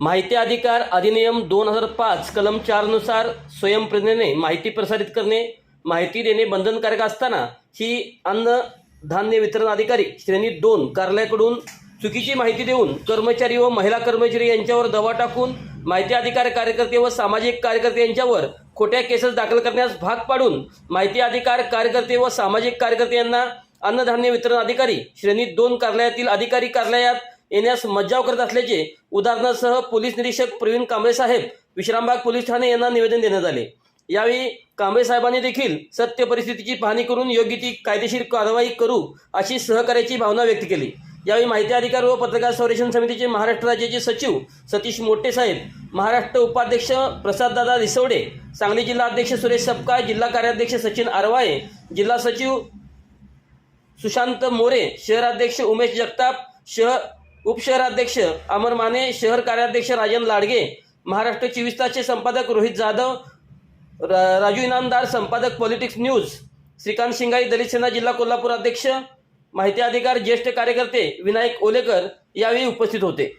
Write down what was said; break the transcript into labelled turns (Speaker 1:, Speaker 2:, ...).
Speaker 1: माहिती अधिकार अधिनियम दोन हजार पाच कलम चारनुसार स्वयंप्रेरणेने माहिती प्रसारित करणे माहिती देणे बंधनकारक असताना ही अन्न धान्य वितरण अधिकारी श्रेणी दोन कार्यालयाकडून चुकीची माहिती देऊन कर्मचारी व महिला कर्मचारी यांच्यावर दवा टाकून माहिती अधिकार कार्यकर्ते व सामाजिक कार्यकर्ते यांच्यावर खोट्या केसेस दाखल करण्यास भाग पाडून माहिती अधिकार कार्यकर्ते व सामाजिक कार्यकर्ते यांना अन्नधान्य वितरण अधिकारी श्रेणी दोन कार्यालयातील अधिकारी कार्यालयात येण्यास मज्जाव करत असल्याचे उदाहरणासह पोलीस निरीक्षक प्रवीण कांबळे साहेब विश्रामबाग पोलीस ठाणे यांना निवेदन देण्यात आले. यावेळी कांबळे साहेबांनी देखील सत्य परिस्थितीची पाहणी करून योग्य ती कायदेशीर कारवाई करू अशी सहकार्याची भावना व्यक्त केली. यावेळी माहिती अधिकार व पत्रकार संरक्षण समितीचे महाराष्ट्र राज्याचे सचिव सतीश मोटे साहेब महाराष्ट्र उपाध्यक्ष प्रसाददादा रिसवडे सांगली जिल्हा अध्यक्ष सुरेश सपकाळ जिल्हा कार्याध्यक्ष सचिन आरवाळे जिल्हा सचिव सुशांत मोरे शहराध्यक्ष उमेश जगताप शहर उपशहराध्यक्ष अमर माने शहर कार्याध्यक्ष राजन लाडगे महाराष्ट्र चोवीस तासचे संपादक रोहित जाधव राजू इनामदार संपादक पॉलिटिक्स न्यूज श्रीकांत शिंगाई दलित सेना जिल्हा कोल्हापूर अध्यक्ष माहिती अधिकार ज्येष्ठ कार्यकर्ते विनायक ओलेकर यावेळी उपस्थित होते.